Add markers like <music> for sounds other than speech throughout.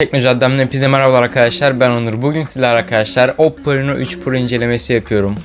Teknocaddem'den hepinize merhabalar arkadaşlar ben Onur. Bugün sizler arkadaşlar Oppo Reno 3 Pro incelemesi yapıyorum.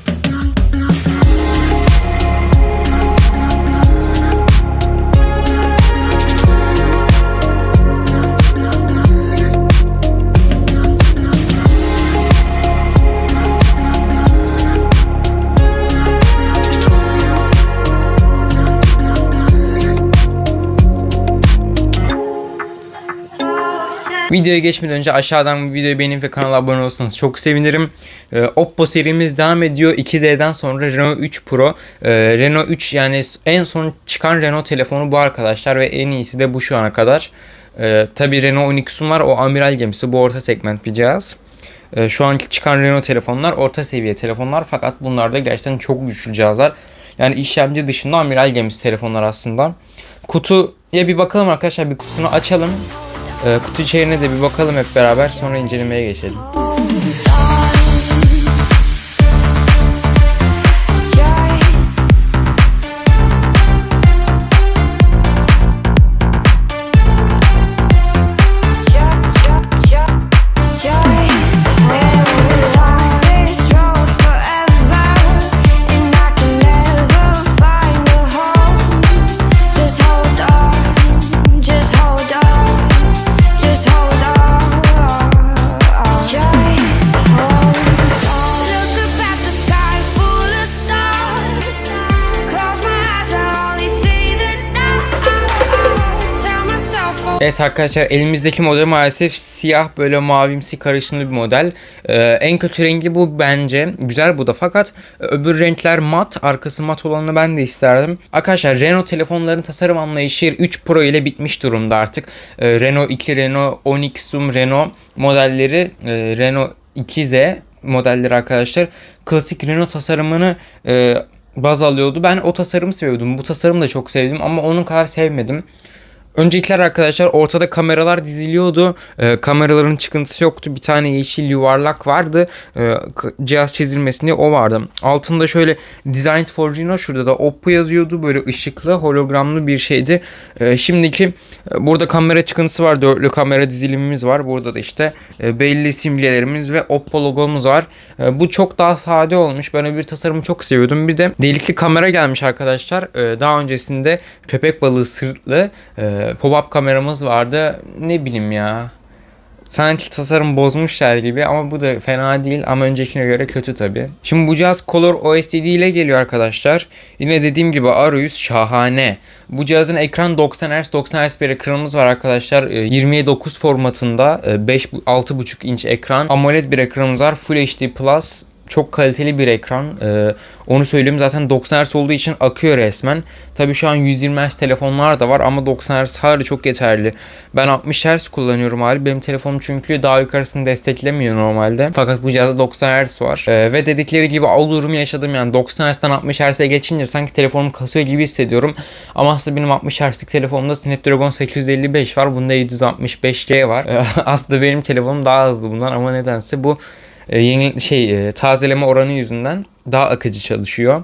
Videoya geçmeden önce aşağıdan videoyu beğenip ve kanala abone olursanız çok sevinirim. Ee, Oppo serimiz devam ediyor. 2Z'den sonra Reno 3 Pro. Ee, Reno 3 yani en son çıkan Reno telefonu bu arkadaşlar ve en iyisi de bu şu ana kadar. Ee, Tabi Reno 12 var o amiral gemisi bu orta segment bir cihaz. Ee, şu anki çıkan Reno telefonlar orta seviye telefonlar fakat bunlar da gerçekten çok güçlü cihazlar. Yani işlemci dışında amiral gemisi telefonlar aslında. Kutuya bir bakalım arkadaşlar bir kutusunu açalım. Ee, kutu içeriğine de bir bakalım hep beraber sonra incelemeye geçelim. Evet arkadaşlar elimizdeki model maalesef siyah böyle mavimsi karışımlı bir model. Ee, en kötü rengi bu bence. Güzel bu da fakat öbür renkler mat. Arkası mat olanını ben de isterdim. Arkadaşlar Renault telefonların tasarım anlayışı 3 Pro ile bitmiş durumda artık. Ee, Renault 2, Renault 12 Zoom, Renault modelleri e, Renault 2Z modelleri arkadaşlar klasik Renault tasarımını e, baz alıyordu. Ben o tasarımı seviyordum. Bu tasarımı da çok sevdim ama onun kadar sevmedim. Öncekiler arkadaşlar ortada kameralar diziliyordu. Ee, kameraların çıkıntısı yoktu. Bir tane yeşil yuvarlak vardı. K- cihaz çizilmesinde o vardı. Altında şöyle Designed for Reno şurada da Oppo yazıyordu. Böyle ışıklı hologramlı bir şeydi. Ee, şimdiki e, burada kamera çıkıntısı var. Dörtlü kamera dizilimimiz var. Burada da işte e, belli simgelerimiz ve Oppo logomuz var. E, bu çok daha sade olmuş. Ben öbür tasarımı çok seviyordum. Bir de delikli kamera gelmiş arkadaşlar. E, daha öncesinde köpek balığı sırtlı e, pop-up kameramız vardı. Ne bileyim ya. Sanki tasarım bozmuşlar gibi ama bu da fena değil ama öncekine göre kötü tabi. Şimdi bu cihaz Color OSD ile geliyor arkadaşlar. Yine dediğim gibi Arayüz şahane. Bu cihazın ekran 90 Hz 90 Hz bir ekranımız var arkadaşlar. Ee, 27.9 formatında e, 5 6.5 inç ekran. AMOLED bir ekranımız var. Full HD Plus çok kaliteli bir ekran. Ee, onu söyleyeyim zaten 90 Hz olduğu için akıyor resmen. Tabii şu an 120 Hz telefonlar da var ama 90 Hz hala çok yeterli. Ben 60 Hz kullanıyorum hali. Benim telefonum çünkü daha yukarısını desteklemiyor normalde. Fakat bu cihazda 90 Hz var. Ee, ve dedikleri gibi o durumu yaşadım yani 90 Hz'den 60 Hz'e geçince sanki telefonum kasıyor gibi hissediyorum. Ama aslında benim 60 Hz'lik telefonumda Snapdragon 855 var. Bunda 765G var. Ee, <laughs> aslında benim telefonum daha hızlı bundan ama nedense bu e, yeni şey e, tazeleme oranı yüzünden daha akıcı çalışıyor.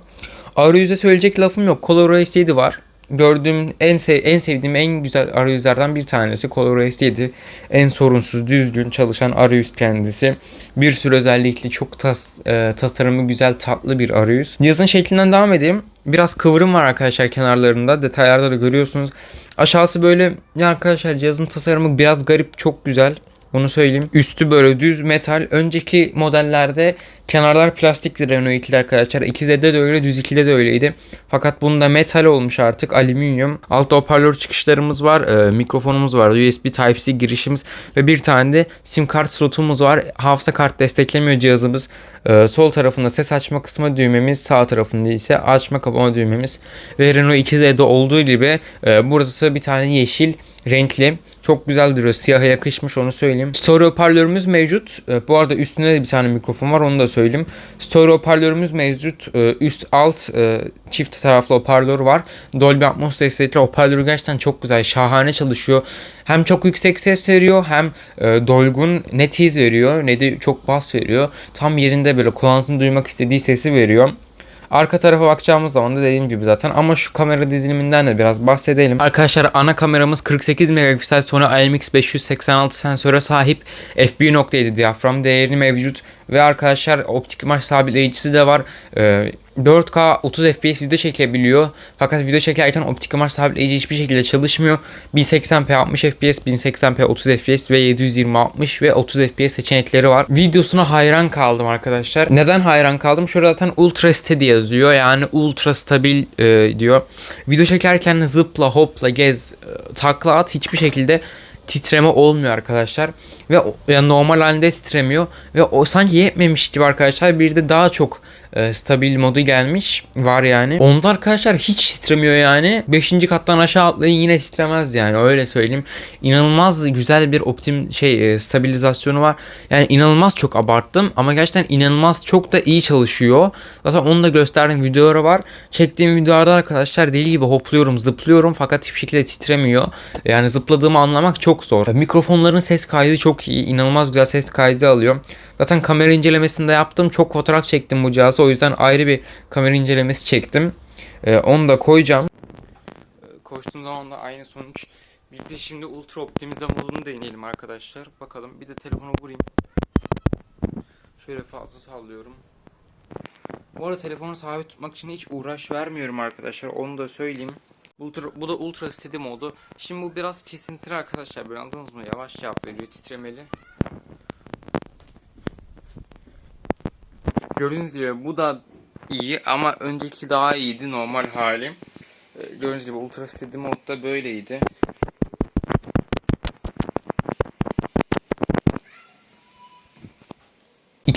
Arayüze söyleyecek lafım yok. Color OS 7 var. Gördüğüm en sev en sevdiğim en güzel arayüzlerden bir tanesi Color OS 7. En sorunsuz, düzgün çalışan arayüz kendisi. Bir sürü özellikli çok tas, e, tasarımı güzel, tatlı bir arayüz. Cihazın şeklinden devam edeyim. Biraz kıvrım var arkadaşlar kenarlarında. Detaylarda da görüyorsunuz. Aşağısı böyle ya arkadaşlar cihazın tasarımı biraz garip, çok güzel. Onu söyleyeyim. Üstü böyle düz metal. Önceki modellerde kenarlar plastikti Renault 2'de arkadaşlar. 2Z'de de öyle, düz 2'de de öyleydi. Fakat bunda metal olmuş artık, alüminyum. Altta hoparlör çıkışlarımız var, e, mikrofonumuz var, USB Type-C girişimiz ve bir tane de sim kart slotumuz var. Hafıza kart desteklemiyor cihazımız. E, sol tarafında ses açma kısmı düğmemiz, sağ tarafında ise açma kapama düğmemiz. Ve Renault 2Z'de olduğu gibi e, burası bir tane yeşil renkli çok güzel duruyor. Siyaha yakışmış onu söyleyeyim. Stereo hoparlörümüz mevcut. E, bu arada üstünde de bir tane mikrofon var onu da söyleyeyim. Stereo hoparlörümüz mevcut. E, üst alt e, çift taraflı hoparlör var. Dolby Atmos destekli hoparlörü gerçekten çok güzel. Şahane çalışıyor. Hem çok yüksek ses veriyor hem e, doygun ne tiz veriyor ne de çok bas veriyor. Tam yerinde böyle kulağınızın duymak istediği sesi veriyor. Arka tarafa bakacağımız zaman da dediğim gibi zaten. Ama şu kamera diziliminden de biraz bahsedelim. Arkadaşlar ana kameramız 48 megapiksel Sony IMX586 sensöre sahip. F1.7 diyafram değeri mevcut ve arkadaşlar optik imaj sabitleyicisi de var. Ee, 4K 30 FPS video çekebiliyor. Fakat video çekerken optik imaj sabitleyici hiçbir şekilde çalışmıyor. 1080p 60 FPS, 1080p 30 FPS ve 720 60 ve 30 FPS seçenekleri var. Videosuna hayran kaldım arkadaşlar. Neden hayran kaldım? Şurada zaten Ultra Steady yazıyor. Yani ultra stabil e, diyor. Video çekerken zıpla, hopla, gez, e, takla at hiçbir şekilde titreme olmuyor arkadaşlar. Ve yani normal halinde titremiyor. Ve o sanki yetmemiş gibi arkadaşlar bir de daha çok e, stabil modu gelmiş var yani. Onda arkadaşlar hiç titremiyor yani. 5. kattan aşağı atlayın yine titremez yani öyle söyleyeyim. İnanılmaz güzel bir optim şey e, stabilizasyonu var. Yani inanılmaz çok abarttım ama gerçekten inanılmaz çok da iyi çalışıyor. Zaten onu da gösterdiğim videoları var. Çektiğim videolarda arkadaşlar deli gibi hopluyorum, zıplıyorum fakat hiçbir şekilde titremiyor. Yani zıpladığımı anlamak çok zor. Mikrofonların ses kaydı çok iyi. inanılmaz güzel ses kaydı alıyor. Zaten kamera incelemesinde yaptım. Çok fotoğraf çektim bu cihazı. O yüzden ayrı bir kamera incelemesi çektim. Ee, onu da koyacağım. Ee, Koştuğum zaman da aynı sonuç. Bir de şimdi ultra optimize modunu deneyelim arkadaşlar. Bakalım bir de telefonu vurayım. Şöyle fazla sallıyorum. Bu arada telefonu sabit tutmak için hiç uğraş vermiyorum arkadaşlar. Onu da söyleyeyim. Ultra, bu da ultra steady modu. Şimdi bu biraz kesintili arkadaşlar. Böyle anladınız mı? Yavaş cevap veriyor titremeli. Gördüğünüz gibi bu da iyi ama önceki daha iyiydi normal hali. Ee, Gördüğünüz gibi Ultra Steady modda böyleydi.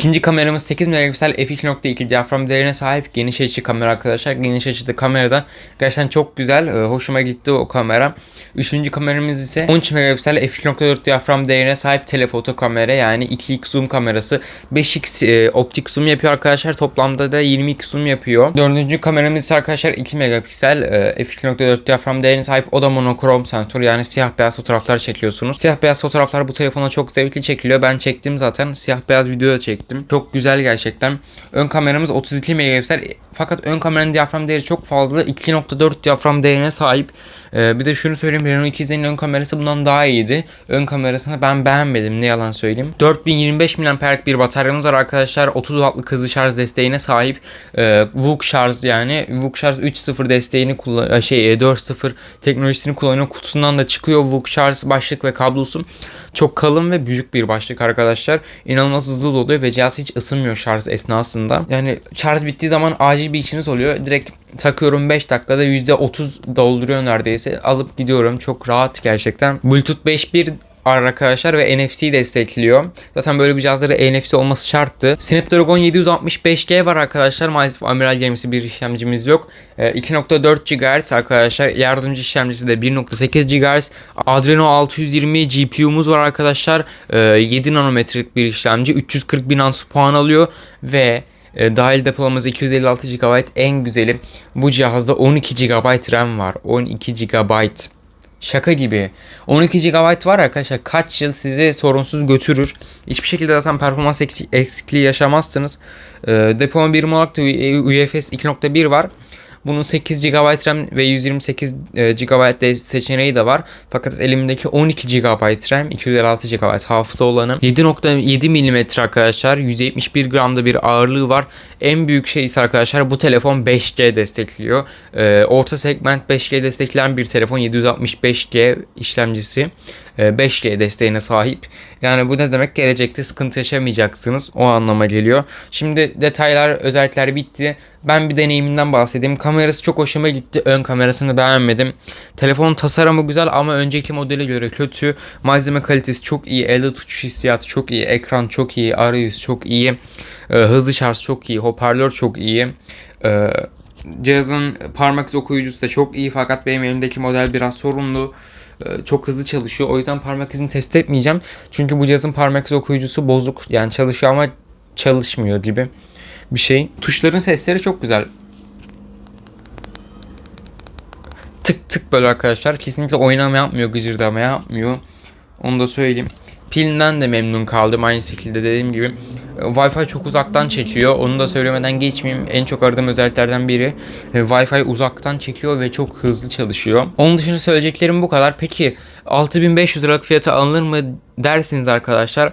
İkinci kameramız 8 megapiksel f2.2 diyafram değerine sahip geniş açı kamera arkadaşlar. Geniş açıda kamerada gerçekten çok güzel. e, Hoşuma gitti o kamera. Üçüncü kameramız ise 13 megapiksel f2.4 diyafram değerine sahip telefoto kamera yani 2x zoom kamerası. 5x e, optik zoom yapıyor arkadaşlar. Toplamda da 20x zoom yapıyor. Dördüncü kameramız ise arkadaşlar 2 megapiksel e, f2.4 diyafram değerine sahip. O da monokrom sensör yani siyah beyaz fotoğraflar çekiyorsunuz. Siyah beyaz fotoğraflar bu telefona çok zevkli çekiliyor. Ben çektim zaten. Siyah beyaz video da çektim. Çok güzel gerçekten. Ön kameramız 32 megapiksel fakat ön kameranın diyafram değeri çok fazla. 2.4 diyafram değerine sahip. Ee, bir de şunu söyleyeyim Renault 200'lerin ön kamerası bundan daha iyiydi. Ön kamerasını ben beğenmedim ne yalan söyleyeyim. 4025 mAh'lik bir bataryamız var arkadaşlar. 30 wattlık hızlı şarj desteğine sahip. Ee, VOOC şarj yani VOOC şarj 3.0 desteğini kullan şey e, 4.0 teknolojisini kullanıyor. Kutusundan da çıkıyor VOOC şarj başlık ve kablosu. Çok kalın ve büyük bir başlık arkadaşlar. İnanılmaz hızlı doluyor ve cihaz hiç ısınmıyor şarj esnasında. Yani şarj bittiği zaman acil bir işiniz oluyor. Direkt takıyorum 5 dakikada %30 dolduruyor neredeyse. Alıp gidiyorum. Çok rahat gerçekten. Bluetooth 5.1 var arkadaşlar ve NFC destekliyor. Zaten böyle bir cihazlara NFC olması şarttı. Snapdragon 765G var arkadaşlar. Maalesef amiral gemisi bir işlemcimiz yok. Ee, 2.4 GHz arkadaşlar. Yardımcı işlemcisi de 1.8 GHz. Adreno 620 GPU'muz var arkadaşlar. Ee, 7 nanometrelik bir işlemci. 340 bin ans puan alıyor ve e, dahil depolaması 256 GB en güzeli. Bu cihazda 12 GB RAM var. 12 GB. Şaka gibi. 12 GB var arkadaşlar. Kaç yıl sizi sorunsuz götürür. Hiçbir şekilde zaten performans eksik- eksikliği yaşamazsınız. Ee, depolama birimi olarak da UFS 2.1 var. Bunun 8 GB RAM ve 128 e, GB seçeneği de var. Fakat elimdeki 12 GB RAM, 256 GB hafıza olanı 7.7 mm arkadaşlar. 171 gramda bir ağırlığı var. En büyük şey ise arkadaşlar bu telefon 5G destekliyor. Ee, orta segment 5G destekleyen bir telefon 765G işlemcisi. e, 5G desteğine sahip. Yani bu ne demek? Gelecekte sıkıntı yaşamayacaksınız. O anlama geliyor. Şimdi detaylar, özellikler bitti. Ben bir deneyiminden bahsedeyim. Kamerası çok hoşuma gitti. Ön kamerasını beğenmedim. Telefonun tasarımı güzel ama önceki modele göre kötü. Malzeme kalitesi çok iyi. Elle tutuş hissiyatı çok iyi. Ekran çok iyi. Arayüz çok iyi. Ee, hızlı şarj çok iyi. Hoparlör çok iyi. Ee, cihazın parmak izi okuyucusu da çok iyi fakat benim elimdeki model biraz sorunlu. Ee, Çok hızlı çalışıyor. O yüzden parmak izini test etmeyeceğim. Çünkü bu cihazın parmak izi okuyucusu bozuk. Yani çalışıyor ama çalışmıyor gibi bir şey. Tuşların sesleri çok güzel. Tık tık böyle arkadaşlar. Kesinlikle oynama yapmıyor, gıcırdama yapmıyor. Onu da söyleyeyim. Pilinden de memnun kaldım aynı şekilde dediğim gibi. E, Wi-Fi çok uzaktan çekiyor. Onu da söylemeden geçmeyeyim. En çok aradığım özelliklerden biri. E, Wi-Fi uzaktan çekiyor ve çok hızlı çalışıyor. Onun dışında söyleyeceklerim bu kadar. Peki 6500 liralık fiyata alınır mı dersiniz arkadaşlar. E,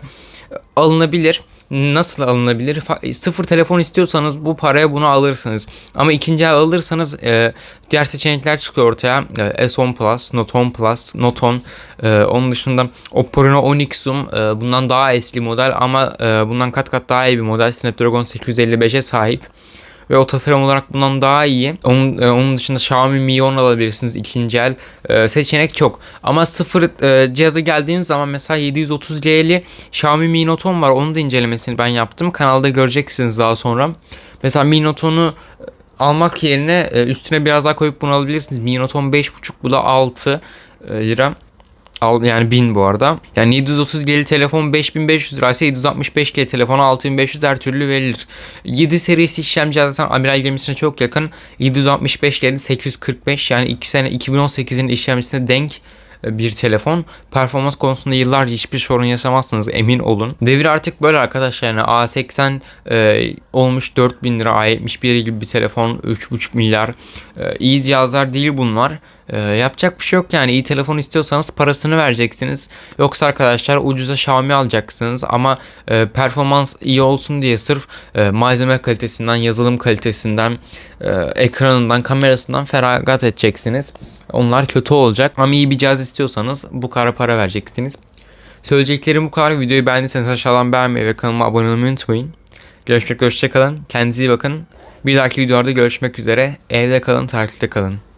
Alınabilir. Nasıl alınabilir? Fa- Sıfır telefon istiyorsanız bu paraya bunu alırsınız. Ama ikinci el alırsanız e, diğer seçenekler çıkıyor ortaya. E, S10 Plus, Note 10 Plus, Note 10. E, onun dışında Oppo Reno 10 Zoom e, bundan daha eski model ama e, bundan kat kat daha iyi bir model. Snapdragon 855'e sahip ve o tasarım olarak bundan daha iyi. Onun, e, onun dışında Xiaomi Mi 10 alabilirsiniz ikinci el. E, seçenek çok. Ama sıfır e, cihaza geldiğiniz zaman mesela 730G'li Xiaomi Mi Note 10 var. Onun da incelemesini ben yaptım. Kanalda göreceksiniz daha sonra. Mesela Mi Note 10'u e, almak yerine e, üstüne biraz daha koyup bunu alabilirsiniz. Mi Note 10 5.5 bu da 6 e, lira. Al, yani 1000 bu arada. Yani 730 geli telefon 5500 liraysa 765 geli telefona 6500 her türlü verilir. 7 serisi işlemci zaten amiral gemisine çok yakın. 765 geli 845 yani 2 sene 2018'in işlemcisine denk bir telefon. Performans konusunda yıllarca hiçbir sorun yaşamazsınız emin olun. Devir artık böyle arkadaşlar yani A80 e, olmuş 4000 lira A71 gibi bir telefon 3.5 milyar. E, iyi cihazlar değil bunlar. E, yapacak bir şey yok yani iyi telefon istiyorsanız parasını vereceksiniz. Yoksa arkadaşlar ucuza Xiaomi alacaksınız ama e, performans iyi olsun diye sırf e, malzeme kalitesinden, yazılım kalitesinden, e, ekranından, kamerasından feragat edeceksiniz. Onlar kötü olacak ama iyi bir cihaz istiyorsanız bu kadar para vereceksiniz. Söyleyeceklerim bu kadar. Videoyu beğendiyseniz aşağıdan beğenmeyi ve kanalıma abone olmayı unutmayın. Görüşmek üzere, hoşça kalın. Kendinize iyi bakın. Bir dahaki videolarda görüşmek üzere. Evde kalın, takipte kalın.